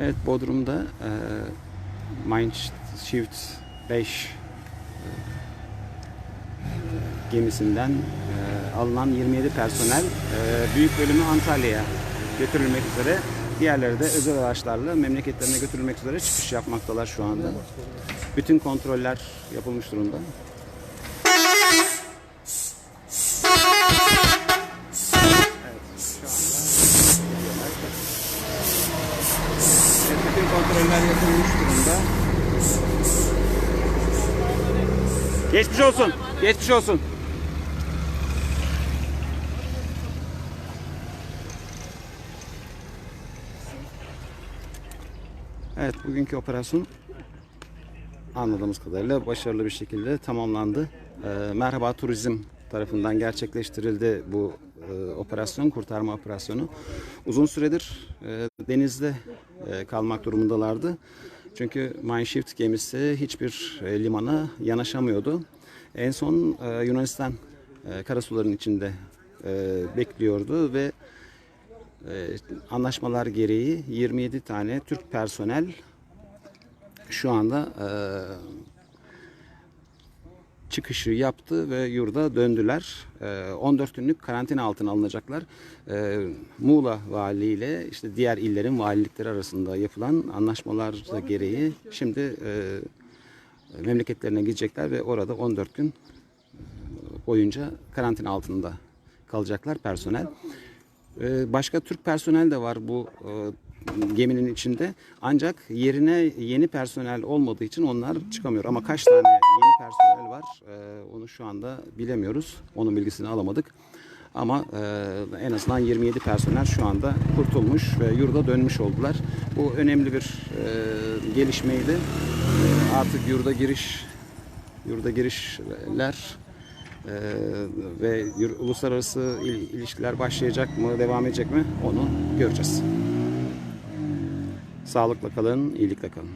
Evet Bodrum'da e, Mindshift 5 e, gemisinden e, alınan 27 personel e, büyük bölümü Antalya'ya götürülmek üzere. Diğerleri de özel araçlarla memleketlerine götürülmek üzere çıkış yapmaktalar şu anda. Bütün kontroller yapılmış durumda. Evet, bütün kontroller yapılmış durumda. Geçmiş olsun. Geçmiş olsun. Evet, bugünkü operasyon anladığımız kadarıyla başarılı bir şekilde tamamlandı. Ee, Merhaba Turizm tarafından gerçekleştirildi bu e, operasyon, kurtarma operasyonu. Uzun süredir e, denizde e, kalmak durumundalardı. Çünkü Mineshift gemisi hiçbir e, limana yanaşamıyordu. En son e, Yunanistan e, karasuların içinde e, bekliyordu ve e, anlaşmalar gereği 27 tane Türk personel şu anda e, çıkışı yaptı ve yurda döndüler. E, 14 günlük karantina altına alınacaklar. E, Muğla Vali ile işte diğer illerin valilikleri arasında yapılan anlaşmalar gereği şimdi e, memleketlerine gidecekler ve orada 14 gün boyunca karantina altında kalacaklar personel. Ee, Başka Türk personel de var bu e, geminin içinde. Ancak yerine yeni personel olmadığı için onlar çıkamıyor. Ama kaç tane yeni personel var e, onu şu anda bilemiyoruz. Onun bilgisini alamadık. Ama e, en azından 27 personel şu anda kurtulmuş ve yurda dönmüş oldular. Bu önemli bir e, gelişmeydi. E, Artık yurda giriş yurda girişler ee, ve uluslararası il- ilişkiler başlayacak mı, devam edecek mi onu göreceğiz. Sağlıkla kalın, iyilikle kalın.